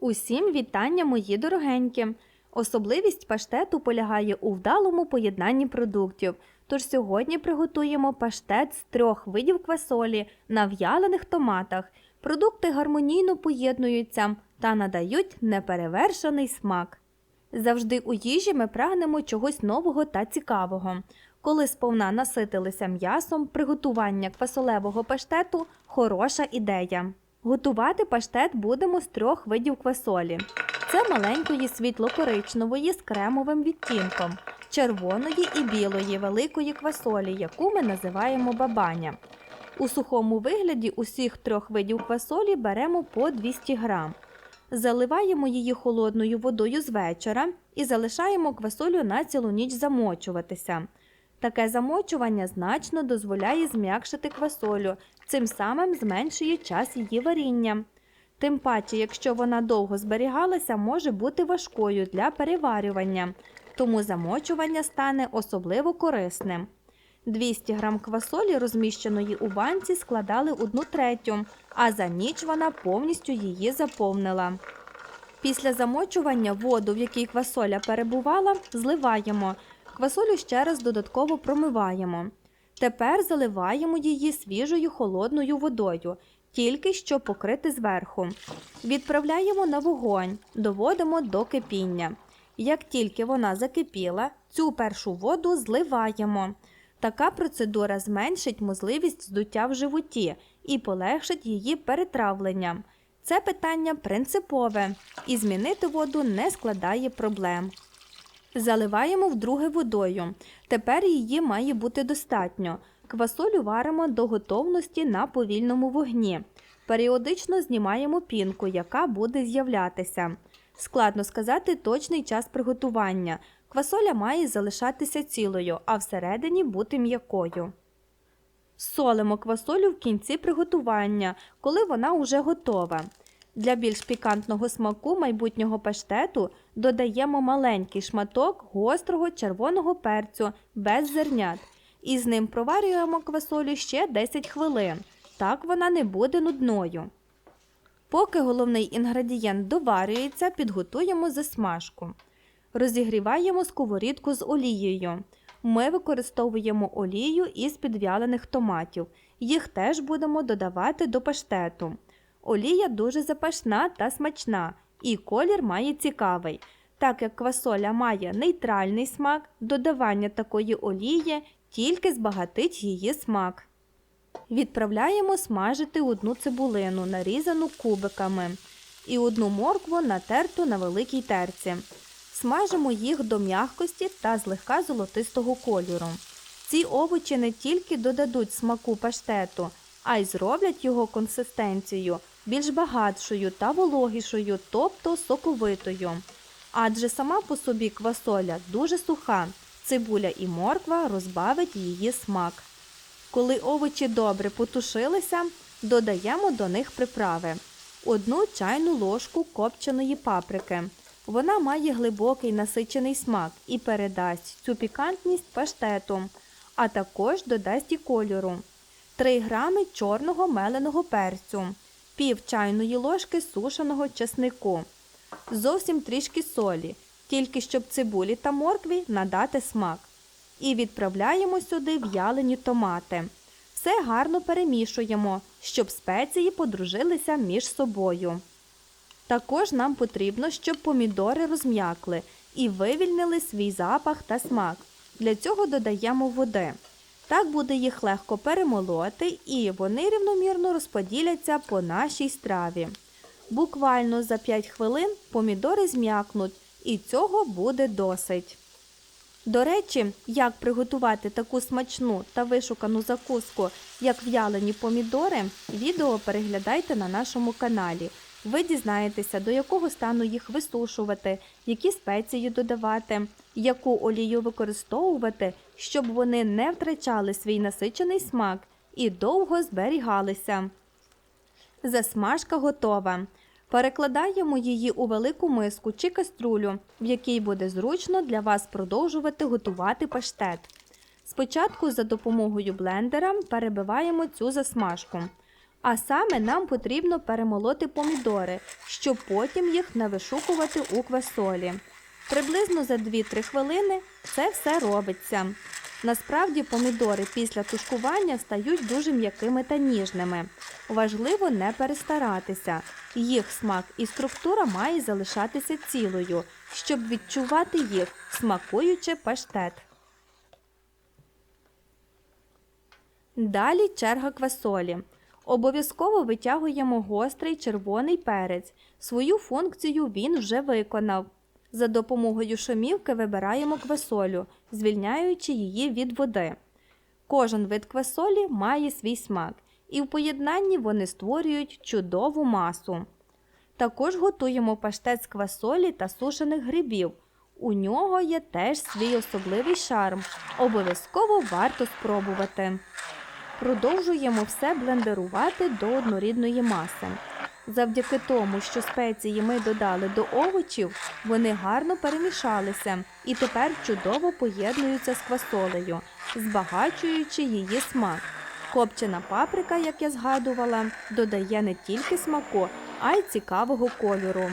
Усім вітання, мої дорогенькі! Особливість паштету полягає у вдалому поєднанні продуктів. Тож сьогодні приготуємо паштет з трьох видів квасолі на в'ялених томатах. Продукти гармонійно поєднуються та надають неперевершений смак. Завжди у їжі ми прагнемо чогось нового та цікавого. Коли сповна наситилися м'ясом, приготування квасолевого паштету хороша ідея. Готувати паштет будемо з трьох видів квасолі. Це маленької світло-коричневої з кремовим відтінком, червоної і білої великої квасолі, яку ми називаємо бабаня. У сухому вигляді усіх трьох видів квасолі беремо по 200 грам. Заливаємо її холодною водою з вечора і залишаємо квасолю на цілу ніч замочуватися. Таке замочування значно дозволяє зм'якшити квасолю, цим самим зменшує час її варіння. Тим паче, якщо вона довго зберігалася, може бути важкою для переварювання, тому замочування стане особливо корисним. 200 г квасолі, розміщеної у банці, складали 1 третю, а за ніч вона повністю її заповнила. Після замочування воду, в якій квасоля перебувала, зливаємо. Квасолю ще раз додатково промиваємо. Тепер заливаємо її свіжою холодною водою, тільки щоб покрити зверху. Відправляємо на вогонь, доводимо до кипіння. Як тільки вона закипіла, цю першу воду зливаємо. Така процедура зменшить можливість здуття в животі і полегшить її перетравлення. Це питання принципове і змінити воду не складає проблем. Заливаємо вдруге водою. Тепер її має бути достатньо. Квасолю варимо до готовності на повільному вогні. Періодично знімаємо пінку, яка буде з'являтися. Складно сказати точний час приготування. Квасоля має залишатися цілою, а всередині бути м'якою. Солимо квасолю в кінці приготування, коли вона вже готова. Для більш пікантного смаку майбутнього паштету додаємо маленький шматок гострого червоного перцю без зернят і з ним проварюємо квасолю ще 10 хвилин. Так вона не буде нудною. Поки головний інгредієнт доварюється, підготуємо засмажку. Розігріваємо сковорідку з олією. Ми використовуємо олію із підвялених томатів. Їх теж будемо додавати до паштету. Олія дуже запашна та смачна, і колір має цікавий. Так як квасоля має нейтральний смак, додавання такої олії тільки збагатить її смак. Відправляємо смажити одну цибулину, нарізану кубиками, і одну моркву натерту на великій терці. Смажимо їх до м'якості та злегка золотистого кольору. Ці овочі не тільки додадуть смаку паштету, а й зроблять його консистенцію більш багатшою та вологішою, тобто соковитою. Адже сама по собі квасоля дуже суха, цибуля і морква розбавить її смак. Коли овочі добре потушилися, додаємо до них приправи. Одну чайну ложку копченої паприки. Вона має глибокий насичений смак і передасть цю пікантність паштету, а також додасть і кольору. 3 грами чорного меленого перцю, пів чайної ложки сушеного чеснику, зовсім трішки солі, тільки щоб цибулі та моркві надати смак. І відправляємо сюди в'ялені томати. Все гарно перемішуємо, щоб спеції подружилися між собою. Також нам потрібно, щоб помідори розм'якли і вивільнили свій запах та смак. Для цього додаємо води. Так буде їх легко перемолоти і вони рівномірно розподіляться по нашій страві. Буквально за 5 хвилин помідори зм'якнуть, і цього буде досить. До речі, як приготувати таку смачну та вишукану закуску, як в'ялені помідори, відео переглядайте на нашому каналі. Ви дізнаєтеся, до якого стану їх висушувати, які спеції додавати, яку олію використовувати, щоб вони не втрачали свій насичений смак і довго зберігалися. Засмажка готова. Перекладаємо її у велику миску чи каструлю, в якій буде зручно для вас продовжувати готувати паштет. Спочатку за допомогою блендера перебиваємо цю засмажку. А саме нам потрібно перемолоти помідори, щоб потім їх не вишукувати у квасолі. Приблизно за 2-3 хвилини це все робиться. Насправді помідори після тушкування стають дуже м'якими та ніжними. Важливо не перестаратися. Їх смак і структура має залишатися цілою, щоб відчувати їх, смакуючи паштет. Далі черга квасолі. Обов'язково витягуємо гострий червоний перець. Свою функцію він вже виконав. За допомогою шумівки вибираємо квасолю, звільняючи її від води. Кожен вид квасолі має свій смак, і в поєднанні вони створюють чудову масу. Також готуємо паштет з квасолі та сушених грибів. У нього є теж свій особливий шарм. Обов'язково варто спробувати. Продовжуємо все блендерувати до однорідної маси. Завдяки тому, що спеції ми додали до овочів, вони гарно перемішалися і тепер чудово поєднуються з квасолею, збагачуючи її смак. Копчена паприка, як я згадувала, додає не тільки смаку, а й цікавого кольору.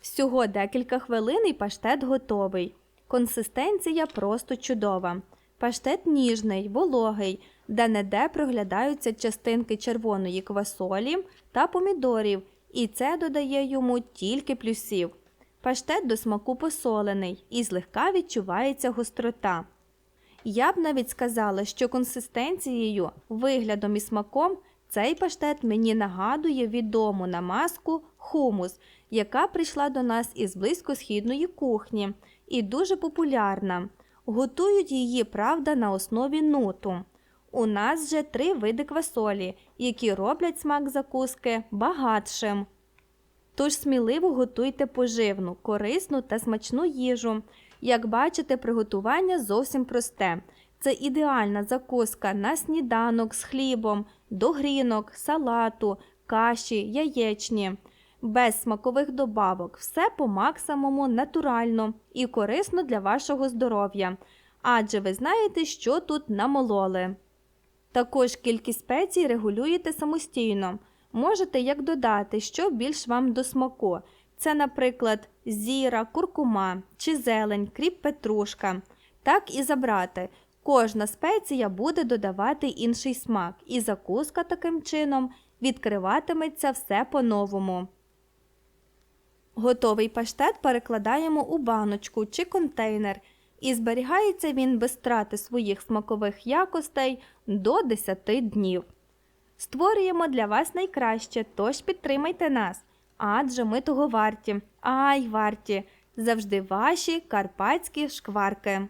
Всього декілька хвилин і паштет готовий. Консистенція просто чудова. Паштет ніжний, вологий, де неде проглядаються частинки червоної квасолі та помідорів, і це додає йому тільки плюсів. Паштет до смаку посолений і злегка відчувається гострота. Я б навіть сказала, що консистенцією, виглядом і смаком цей паштет мені нагадує відому намазку хумус, яка прийшла до нас із близькосхідної кухні і дуже популярна. Готують її, правда, на основі нуту. У нас же три види квасолі, які роблять смак закуски багатшим. Тож сміливо готуйте поживну, корисну та смачну їжу. Як бачите, приготування зовсім просте. Це ідеальна закуска на сніданок з хлібом, до грінок, салату, каші, яєчні. Без смакових добавок, все по максимуму натурально і корисно для вашого здоров'я. Адже ви знаєте, що тут намололи. Також кількість спецій регулюєте самостійно. Можете як додати, що більш вам до смаку. Це, наприклад, зіра, куркума чи зелень, кріп петрушка. Так і забрати. Кожна спеція буде додавати інший смак, і закуска таким чином відкриватиметься все по-новому. Готовий паштет перекладаємо у баночку чи контейнер, і зберігається він без страти своїх смакових якостей до 10 днів. Створюємо для вас найкраще, тож підтримайте нас, адже ми того варті, ай варті, завжди ваші карпатські шкварки.